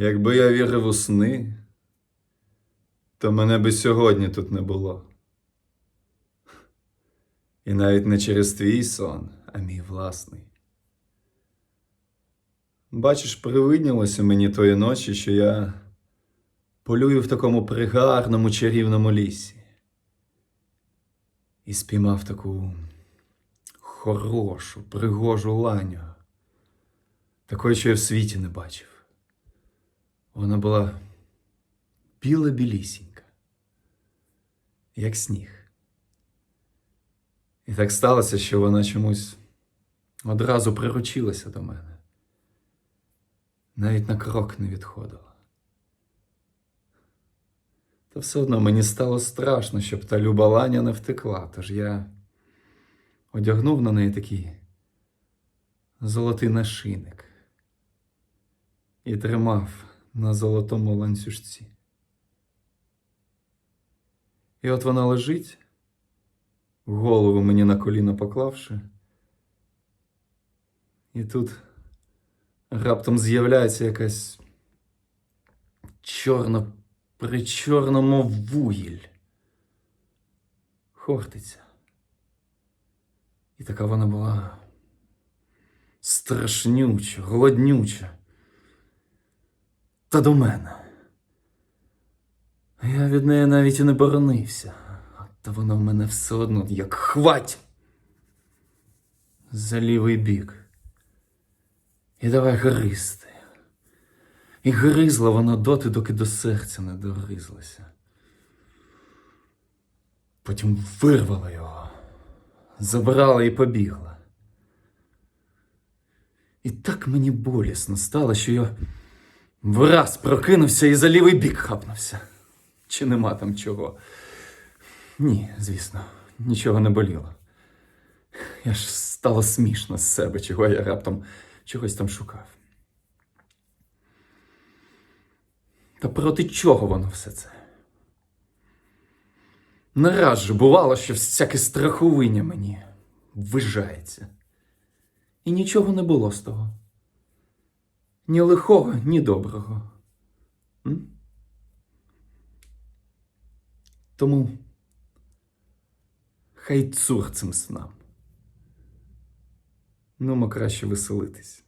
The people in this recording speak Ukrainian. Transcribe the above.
Якби я вірив у сни, то мене би сьогодні тут не було. І навіть не через твій сон, а мій власний. Бачиш, привиднілося мені тої ночі, що я полюю в такому пригарному чарівному лісі. І спіймав таку хорошу, пригожу ланю, такої, що я в світі не бачив. Вона була біла білісінька, як сніг. І так сталося, що вона чомусь одразу приручилася до мене. Навіть на крок не відходила. Та все одно мені стало страшно, щоб та люба ланя не втекла, тож я одягнув на неї такий золотий нашийник і тримав на золотому ланцюжці. І от вона лежить, голову мені на коліно поклавши, і тут раптом з'являється якась чорна причорному вугіль. Хортиця. І така вона була страшнюча, голоднюча. Та до мене. Я від неї навіть і не боронився. Та вона в мене все одно як хвать за лівий бік. І давай гризти. І гризла вона доти, доки до серця не догризлася. Потім вирвала його, забрала і побігла. І так мені болісно стало, що я враз прокинувся і за лівий бік хапнувся. Чи нема там чого? Ні, звісно, нічого не боліло. Я ж стало смішно з себе, чого я раптом чогось там шукав. Та проти чого воно все це? Не раз же бувало, що всяке страховиння мені ввижається. І нічого не було з того. Ні лихого, ні доброго. М? Тому хай цур цим снам. Ну, краще веселитись.